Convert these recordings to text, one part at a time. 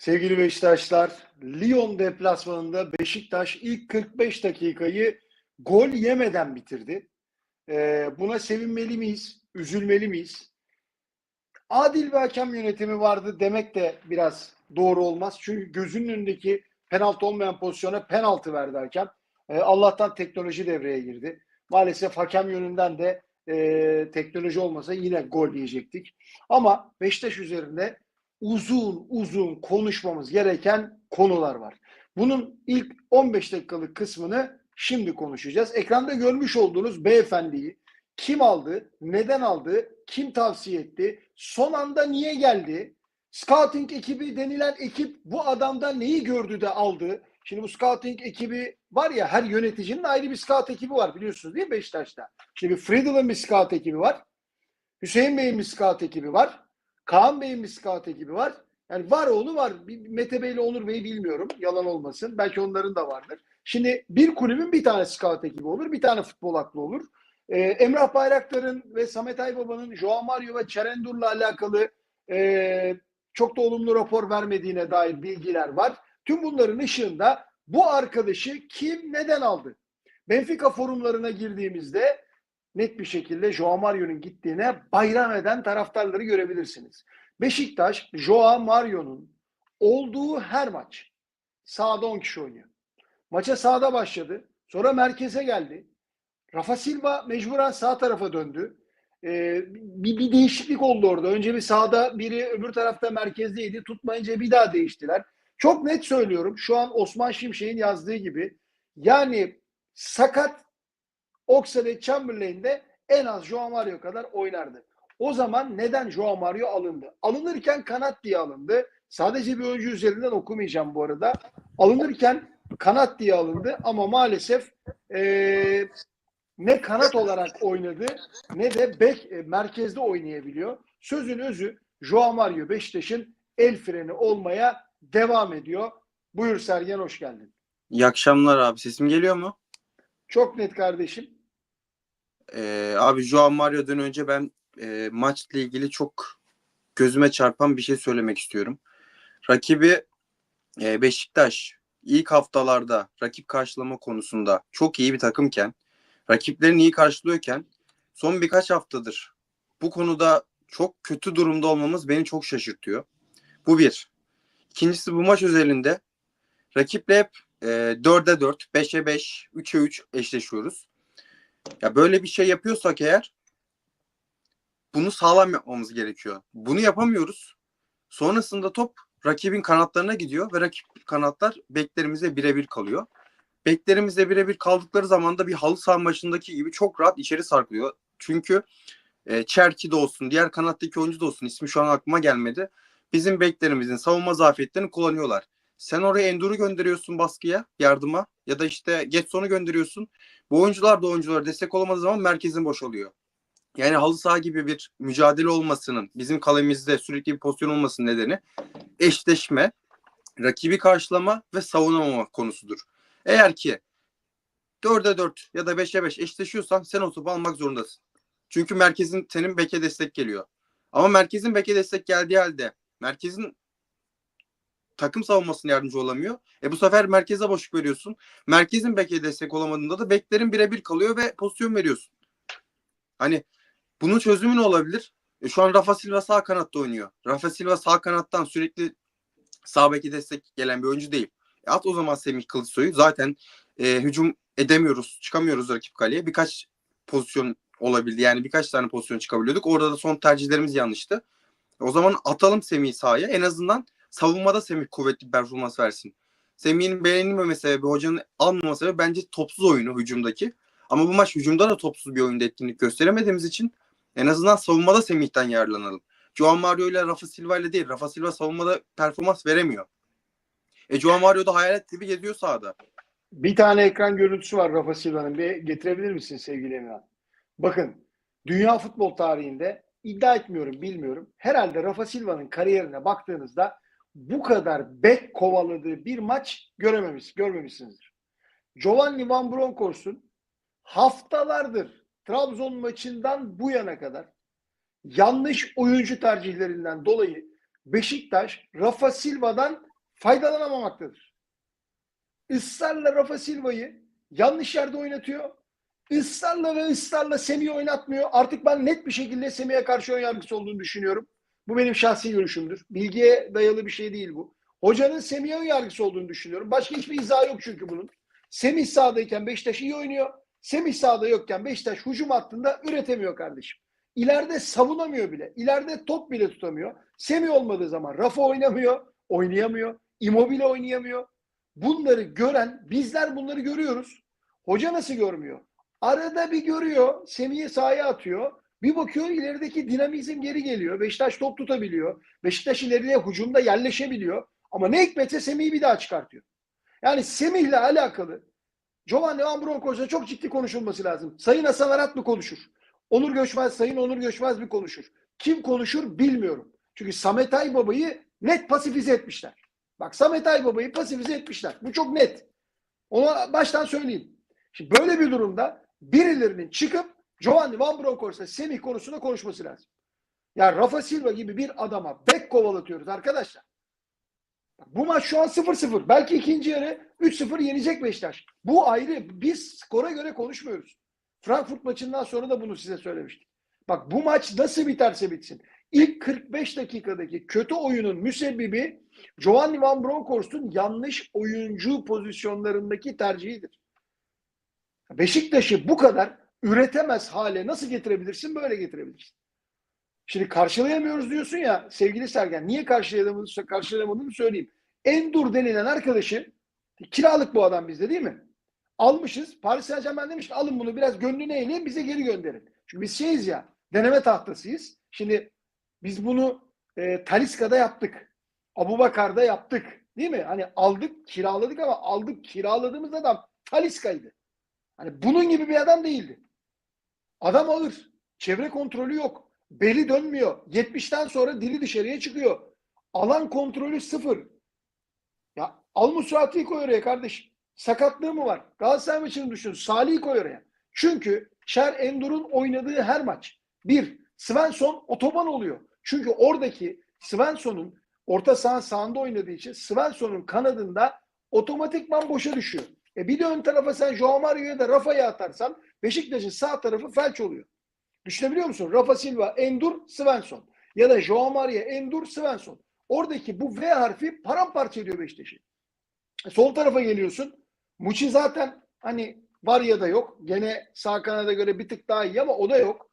Sevgili Beşiktaşlar, Lyon deplasmanında Beşiktaş ilk 45 dakikayı gol yemeden bitirdi. Ee, buna sevinmeli miyiz? Üzülmeli miyiz? Adil bir hakem yönetimi vardı demek de biraz doğru olmaz. Çünkü gözünün önündeki penaltı olmayan pozisyona penaltı verdi hakem. Ee, Allah'tan teknoloji devreye girdi. Maalesef hakem yönünden de e, teknoloji olmasa yine gol yiyecektik. Ama Beşiktaş üzerinde uzun uzun konuşmamız gereken konular var. Bunun ilk 15 dakikalık kısmını şimdi konuşacağız. Ekranda görmüş olduğunuz beyefendiyi kim aldı, neden aldı, kim tavsiye etti, son anda niye geldi, scouting ekibi denilen ekip bu adamda neyi gördü de aldı. Şimdi bu scouting ekibi var ya her yöneticinin ayrı bir scout ekibi var biliyorsunuz değil mi Beşiktaş'ta? Şimdi Friedel'in bir scout ekibi var. Hüseyin Bey'in bir scout ekibi var. Kaan Bey'in bir scout ekibi var. Yani var oğlu var. Mete Bey ile Onur Bey'i bilmiyorum. Yalan olmasın. Belki onların da vardır. Şimdi bir kulübün bir tane scout ekibi olur. Bir tane futbol aklı olur. Ee, Emrah Bayraktar'ın ve Samet Aybaba'nın Joao Mario ve Çerendur'la alakalı e, çok da olumlu rapor vermediğine dair bilgiler var. Tüm bunların ışığında bu arkadaşı kim neden aldı? Benfica forumlarına girdiğimizde net bir şekilde Joao Mario'nun gittiğine bayram eden taraftarları görebilirsiniz. Beşiktaş, Joao Mario'nun olduğu her maç sahada 10 kişi oynuyor. Maça sahada başladı. Sonra merkeze geldi. Rafa Silva mecburen sağ tarafa döndü. Ee, bir, bir değişiklik oldu orada. Önce bir sağda biri öbür tarafta merkezdeydi. Tutmayınca bir daha değiştiler. Çok net söylüyorum. Şu an Osman Şimşek'in yazdığı gibi. Yani sakat Oxlade Chamberlain'de en az Joao Mario kadar oynardı. O zaman neden Joao Mario alındı? Alınırken kanat diye alındı. Sadece bir oyuncu üzerinden okumayacağım bu arada. Alınırken kanat diye alındı ama maalesef ee, ne kanat olarak oynadı ne de bek e, merkezde oynayabiliyor. Sözün özü Joao Mario Beşiktaş'ın el freni olmaya devam ediyor. Buyur Sergen hoş geldin. İyi akşamlar abi. Sesim geliyor mu? Çok net kardeşim. Ee, abi Joao Mario'dan önce ben e, maçla ilgili çok gözüme çarpan bir şey söylemek istiyorum. Rakibi e, Beşiktaş ilk haftalarda rakip karşılama konusunda çok iyi bir takımken, rakiplerini iyi karşılıyorken son birkaç haftadır bu konuda çok kötü durumda olmamız beni çok şaşırtıyor. Bu bir. İkincisi bu maç özelinde rakiple hep e, 4'e 4, 5'e 5, 3'e 3 eşleşiyoruz. Ya böyle bir şey yapıyorsak eğer bunu sağlam yapmamız gerekiyor. Bunu yapamıyoruz. Sonrasında top rakibin kanatlarına gidiyor ve rakip kanatlar beklerimize birebir kalıyor. Beklerimizle birebir kaldıkları zaman da bir halı saha maçındaki gibi çok rahat içeri sarkılıyor. Çünkü e, Çerki de olsun, diğer kanattaki oyuncu da olsun ismi şu an aklıma gelmedi. Bizim beklerimizin savunma zafiyetlerini kullanıyorlar. Sen oraya Endur'u gönderiyorsun baskıya, yardıma ya da işte Getson'u gönderiyorsun. Bu oyuncular da oyunculara destek olamadığı zaman merkezin boşalıyor. Yani halı saha gibi bir mücadele olmasının, bizim kalemizde sürekli bir pozisyon olmasının nedeni eşleşme, rakibi karşılama ve savunamama konusudur. Eğer ki 4'e 4 ya da 5'e 5 eşleşiyorsan sen o topu almak zorundasın. Çünkü merkezin senin beke destek geliyor. Ama merkezin beke destek geldiği halde merkezin takım savunmasına yardımcı olamıyor. E bu sefer merkeze boşluk veriyorsun. Merkezin beke destek olamadığında da beklerin birebir kalıyor ve pozisyon veriyorsun. Hani bunun çözümü ne olabilir? E şu an Rafa Silva sağ kanatta oynuyor. Rafa Silva sağ kanattan sürekli sağ beki destek gelen bir oyuncu değil. E at o zaman Semih Kılıçsoy'u. Zaten e, hücum edemiyoruz, çıkamıyoruz rakip kaleye. Birkaç pozisyon olabildi. Yani birkaç tane pozisyon çıkabiliyorduk. Orada da son tercihlerimiz yanlıştı. O zaman atalım Semih'i sahaya. En azından savunmada Semih kuvvetli bir performans versin. Semih'in beğenilmeme sebebi, hocanın almama sebebi bence topsuz oyunu hücumdaki. Ama bu maç hücumda da topsuz bir oyunda etkinlik gösteremediğimiz için en azından savunmada Semih'ten yararlanalım. Joao Mario ile Rafa Silva ile değil. Rafa Silva savunmada performans veremiyor. E Joao Mario da hayalet gibi geziyor sahada. Bir tane ekran görüntüsü var Rafa Silva'nın. Bir getirebilir misin sevgili Emirhan? Bakın dünya futbol tarihinde iddia etmiyorum bilmiyorum. Herhalde Rafa Silva'nın kariyerine baktığınızda bu kadar bek kovaladığı bir maç görememiş, görmemişsinizdir. Giovanni Van Bronckhorst'un haftalardır Trabzon maçından bu yana kadar yanlış oyuncu tercihlerinden dolayı Beşiktaş Rafa Silva'dan faydalanamamaktadır. Israrla Rafa Silva'yı yanlış yerde oynatıyor. Israrla ve ısrarla Semih'i oynatmıyor. Artık ben net bir şekilde Semih'e karşı ön olduğunu düşünüyorum. Bu benim şahsi görüşümdür. Bilgiye dayalı bir şey değil bu. Hocanın Semih'e yargısı olduğunu düşünüyorum. Başka hiçbir izahı yok çünkü bunun. Semih sahadayken Beşiktaş iyi oynuyor. Semih sahada yokken Beşiktaş hücum hattında üretemiyor kardeşim. İleride savunamıyor bile. İleride top bile tutamıyor. Semih olmadığı zaman Rafa oynamıyor, oynayamıyor. Immobile oynayamıyor. Bunları gören, bizler bunları görüyoruz. Hoca nasıl görmüyor? Arada bir görüyor, Semih'i sahaya atıyor. Bir bakıyor ilerideki dinamizm geri geliyor. Beşiktaş top tutabiliyor. Beşiktaş ileriye hücumda yerleşebiliyor. Ama ne hikmetse Semih'i bir daha çıkartıyor. Yani Semih'le alakalı Giovanni Van Bronckhorst'a çok ciddi konuşulması lazım. Sayın Hasan Arat mı konuşur? Onur Göçmez, Sayın Onur Göçmez mi konuşur? Kim konuşur bilmiyorum. Çünkü Samet Aybaba'yı net pasifize etmişler. Bak Samet Aybaba'yı pasifize etmişler. Bu çok net. Ona baştan söyleyeyim. Şimdi böyle bir durumda birilerinin çıkıp Giovanni Van Bronckhorst'a Semih konusunda konuşması lazım. Ya Rafa Silva gibi bir adama bek kovalatıyoruz arkadaşlar. Bu maç şu an 0-0. Belki ikinci yarı 3-0 yenecek Beşiktaş. Bu ayrı. Biz skora göre konuşmuyoruz. Frankfurt maçından sonra da bunu size söylemiştim. Bak bu maç nasıl biterse bitsin. İlk 45 dakikadaki kötü oyunun müsebbibi Giovanni Van Bronckhorst'un yanlış oyuncu pozisyonlarındaki tercihidir. Beşiktaş'ı bu kadar üretemez hale nasıl getirebilirsin? Böyle getirebilirsin. Şimdi karşılayamıyoruz diyorsun ya sevgili Sergen. Niye karşılayamadığını, karşılayamadığını söyleyeyim. Endur denilen arkadaşı kiralık bu adam bizde değil mi? Almışız. Paris Saint Germain demiş ki alın bunu biraz gönlüne eğleyin bize geri gönderin. Çünkü biz şeyiz ya deneme tahtasıyız. Şimdi biz bunu e, Taliska'da yaptık. Abubakar'da yaptık. Değil mi? Hani aldık kiraladık ama aldık kiraladığımız adam Taliska'ydı. Hani bunun gibi bir adam değildi. Adam ağır. Çevre kontrolü yok. Beli dönmüyor. 70'ten sonra dili dışarıya çıkıyor. Alan kontrolü sıfır. Ya al Musrati'yi koy oraya kardeşim. Sakatlığı mı var? Galatasaray maçını düşün. Salih'i koy oraya. Çünkü Şer Endur'un oynadığı her maç. Bir, Svensson otoban oluyor. Çünkü oradaki Svensson'un orta saha sağında oynadığı için Svensson'un kanadında otomatikman boşa düşüyor. E bir de ön tarafa sen Joao Mario'ya da Rafa'ya atarsan Beşiktaş'ın sağ tarafı felç oluyor. Düşünebiliyor musun? Rafa Silva, Endur, Svensson. Ya da Joao Maria, Endur, Svensson. Oradaki bu V harfi paramparça ediyor Beşiktaş'ı. Sol tarafa geliyorsun. Muçi zaten hani var ya da yok. Gene sağ kanada göre bir tık daha iyi ama o da yok.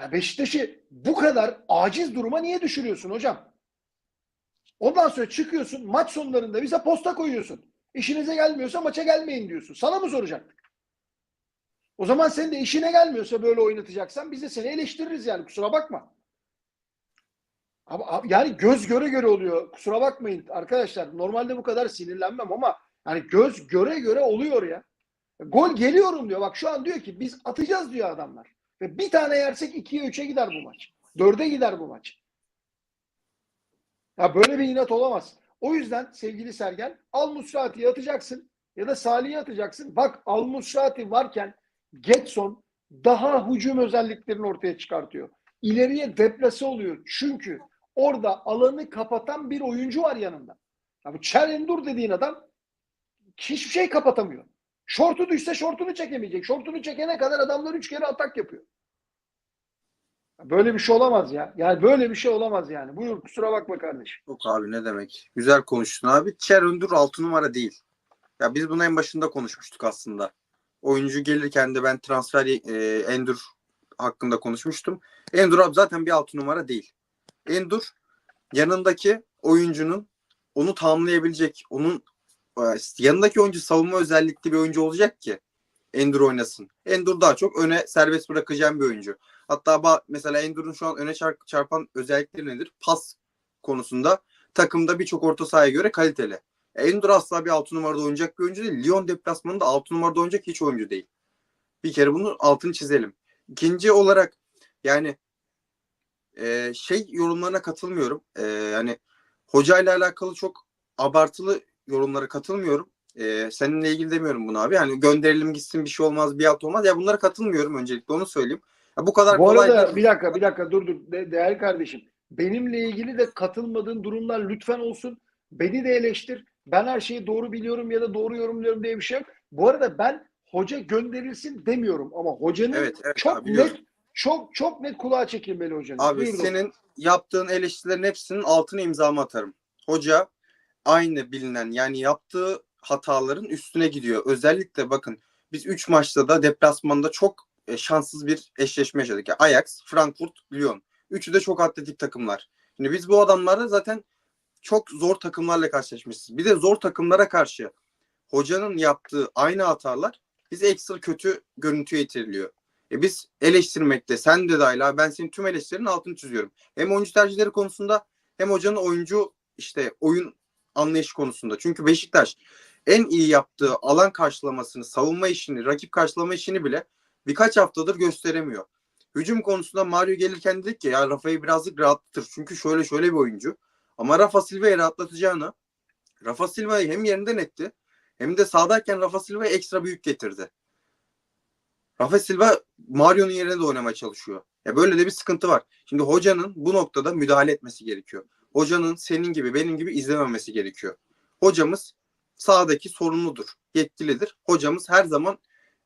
Ya Beşiktaş'ı bu kadar aciz duruma niye düşürüyorsun hocam? Ondan sonra çıkıyorsun maç sonlarında bize posta koyuyorsun. İşinize gelmiyorsa maça gelmeyin diyorsun. Sana mı soracaktık? O zaman senin de işine gelmiyorsa böyle oynatacaksan biz de seni eleştiririz yani kusura bakma. Ama yani göz göre göre oluyor. Kusura bakmayın arkadaşlar. Normalde bu kadar sinirlenmem ama yani göz göre göre oluyor ya. Gol geliyorum diyor. Bak şu an diyor ki biz atacağız diyor adamlar. Ve bir tane yersek 2'ye 3'e gider bu maç. 4'e gider bu maç. Ya böyle bir inat olamaz. O yüzden sevgili Sergen Al Musrati'yi atacaksın ya da Salih'i atacaksın. Bak Al Musrati varken Getson daha hücum özelliklerini ortaya çıkartıyor. İleriye deplase oluyor. Çünkü orada alanı kapatan bir oyuncu var yanında. Ya bu Çelendur dediğin adam hiçbir şey kapatamıyor. Şortu düşse şortunu çekemeyecek. Şortunu çekene kadar adamlar üç kere atak yapıyor. Böyle bir şey olamaz ya. Yani böyle bir şey olamaz yani. Buyur kusura bakma kardeşim. Yok abi ne demek. Güzel konuştun abi. Çer Öndür 6 numara değil. Ya biz bunu en başında konuşmuştuk aslında. Oyuncu gelirken de ben transfer e, Endur hakkında konuşmuştum. Endur abi zaten bir 6 numara değil. Endur yanındaki oyuncunun onu tamamlayabilecek, onun e, yanındaki oyuncu savunma özellikli bir oyuncu olacak ki Endur oynasın. Endur daha çok öne serbest bırakacağım bir oyuncu. Hatta mesela Endur'un şu an öne çarp- çarpan özellikleri nedir? Pas konusunda takımda birçok orta sahaya göre kaliteli. Endur asla bir 6 numarada oynayacak bir oyuncu değil. Lyon deplasmanında 6 numarada oynayacak hiç oyuncu değil. Bir kere bunu altını çizelim. İkinci olarak yani e, şey yorumlarına katılmıyorum. E, yani hocayla alakalı çok abartılı yorumlara katılmıyorum. E, seninle ilgili demiyorum bunu abi. Yani gönderelim gitsin bir şey olmaz bir alt olmaz. Ya bunlara katılmıyorum öncelikle onu söyleyeyim. Ya bu kadar Bu kolay arada değil. bir dakika bir dakika dur dur De- değerli kardeşim. Benimle ilgili de katılmadığın durumlar lütfen olsun. Beni de eleştir. Ben her şeyi doğru biliyorum ya da doğru yorumluyorum diye bir şey yok. Bu arada ben hoca gönderilsin demiyorum ama hocanın Evet, evet çok abi, biliyorum. net çok çok net kulağa çekilmeli hocanın. Abi Buyur dostum. senin yaptığın eleştirilerin hepsinin altına imzamı atarım. Hoca aynı bilinen yani yaptığı hataların üstüne gidiyor. Özellikle bakın biz 3 maçta da deplasmanda çok e, şanssız bir eşleşme yaşadık. Yani Ajax, Frankfurt, Lyon. Üçü de çok atletik takımlar. Şimdi biz bu adamlarla zaten çok zor takımlarla karşılaşmışız. Bir de zor takımlara karşı hocanın yaptığı aynı hatalar bize ekstra kötü görüntüye itiriliyor. E biz eleştirmekte sen de dahil abi ben senin tüm eleştirinin altını çiziyorum. Hem oyuncu tercihleri konusunda hem hocanın oyuncu işte oyun anlayışı konusunda. Çünkü Beşiktaş en iyi yaptığı alan karşılamasını, savunma işini, rakip karşılama işini bile birkaç haftadır gösteremiyor. Hücum konusunda Mario gelirken dedik ki ya Rafa'yı birazcık rahatlatır. Çünkü şöyle şöyle bir oyuncu. Ama Rafa Silva'yı rahatlatacağını Rafa Silva'yı hem yerinden etti hem de sağdayken Rafa Silva'yı ekstra büyük getirdi. Rafa Silva Mario'nun yerine de oynamaya çalışıyor. Ya böyle de bir sıkıntı var. Şimdi hocanın bu noktada müdahale etmesi gerekiyor. Hocanın senin gibi benim gibi izlememesi gerekiyor. Hocamız sahadaki sorumludur, yetkilidir. Hocamız her zaman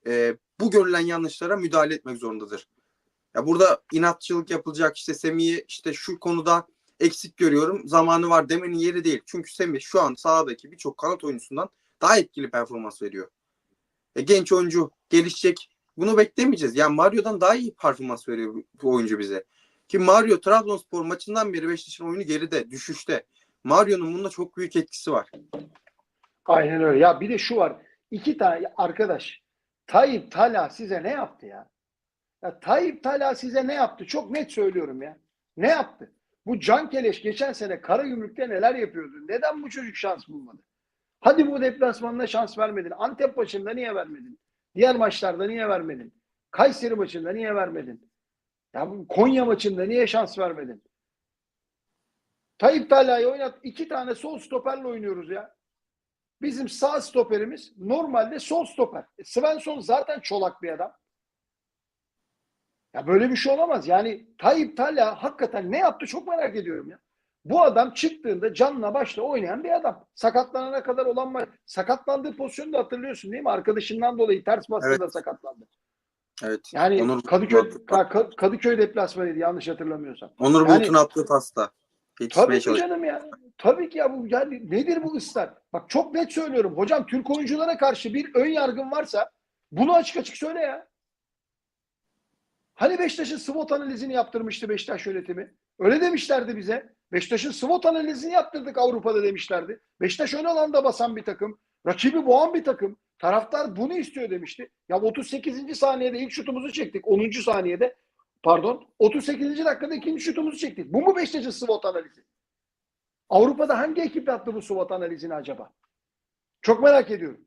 e, bu görülen yanlışlara müdahale etmek zorundadır. Ya burada inatçılık yapılacak işte Semih'i işte şu konuda eksik görüyorum zamanı var demenin yeri değil. Çünkü Semih şu an sahadaki birçok kanat oyuncusundan daha etkili performans veriyor. E, genç oyuncu gelişecek. Bunu beklemeyeceğiz. Yani Mario'dan daha iyi performans veriyor bu, oyuncu bize. Ki Mario Trabzonspor maçından beri Beşiktaş'ın oyunu geride, düşüşte. Mario'nun bunda çok büyük etkisi var. Aynen öyle. Ya bir de şu var. İki tane arkadaş. Tayyip Tala size ne yaptı ya? Ya Tayyip Tala size ne yaptı? Çok net söylüyorum ya. Ne yaptı? Bu Can Keleş geçen sene Karagümrük'te neler yapıyordu? Neden bu çocuk şans bulmadı? Hadi bu deplasmanda şans vermedin. Antep maçında niye vermedin? Diğer maçlarda niye vermedin? Kayseri maçında niye vermedin? Ya bu Konya maçında niye şans vermedin? Tayyip Talha'yı oynat. iki tane sol stoperle oynuyoruz ya. Bizim sağ stoperimiz normalde sol stoper. E, Svensson zaten çolak bir adam. Ya böyle bir şey olamaz. Yani Tayyip Talha hakikaten ne yaptı çok merak ediyorum ya. Bu adam çıktığında canla başla oynayan bir adam. Sakatlanana kadar olan maç. Sakatlandığı pozisyonu da hatırlıyorsun değil mi? Arkadaşından dolayı ters bastığında Evet. sakatlandı. Evet. Yani Onur- Kadıköy, Ka- Kadıköy deplasmanıydı yanlış hatırlamıyorsam. Onur Yani- Bulut'un attığı pasta. Tabii ki canım ya. Tabii ki ya bu yani nedir bu ısrar? Bak çok net söylüyorum. Hocam Türk oyunculara karşı bir ön yargın varsa bunu açık açık söyle ya. Hani Beşiktaş'ın SWOT analizini yaptırmıştı Beşiktaş yönetimi? Öyle demişlerdi bize. Beşiktaş'ın SWOT analizini yaptırdık Avrupa'da demişlerdi. Beşiktaş ön alanda basan bir takım. Rakibi boğan bir takım. Taraftar bunu istiyor demişti. Ya 38. saniyede ilk şutumuzu çektik. 10. saniyede pardon 38. dakikada ikinci şutumuzu çektik. Bu mu Beşiktaş'ın SWOT analizi? Avrupa'da hangi ekip yaptı bu SWOT analizini acaba? Çok merak ediyorum.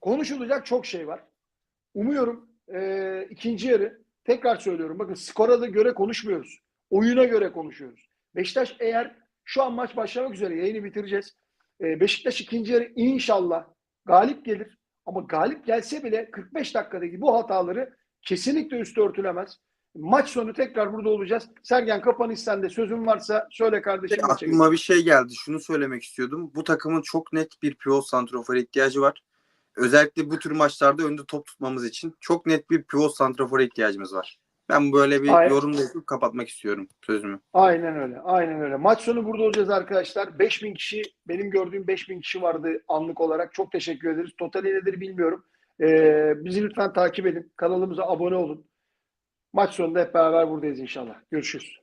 Konuşulacak çok şey var. Umuyorum eee, ikinci yarı tekrar söylüyorum. Bakın skora da göre konuşmuyoruz. Oyuna göre konuşuyoruz. Beşiktaş eğer şu an maç başlamak üzere yayını bitireceğiz. Eee, Beşiktaş ikinci yarı inşallah galip gelir. Ama galip gelse bile 45 dakikadaki bu hataları kesinlikle üstü örtülemez. Maç sonu tekrar burada olacağız. Sergen kapanış sende sözün varsa söyle kardeşim. Aklıma bir şey geldi. Şunu söylemek istiyordum. Bu takımın çok net bir pivot santrafora ihtiyacı var. Özellikle bu tür maçlarda önde top tutmamız için çok net bir pivot santrafora ihtiyacımız var. Ben böyle bir Aynen. yorum yapıp kapatmak istiyorum sözümü. Aynen öyle. Aynen öyle. Maç sonu burada olacağız arkadaşlar. 5000 kişi benim gördüğüm 5000 kişi vardı anlık olarak. Çok teşekkür ederiz. Totali nedir bilmiyorum. Ee, bizi lütfen takip edin. Kanalımıza abone olun. Maç sonunda hep beraber buradayız inşallah. Görüşürüz.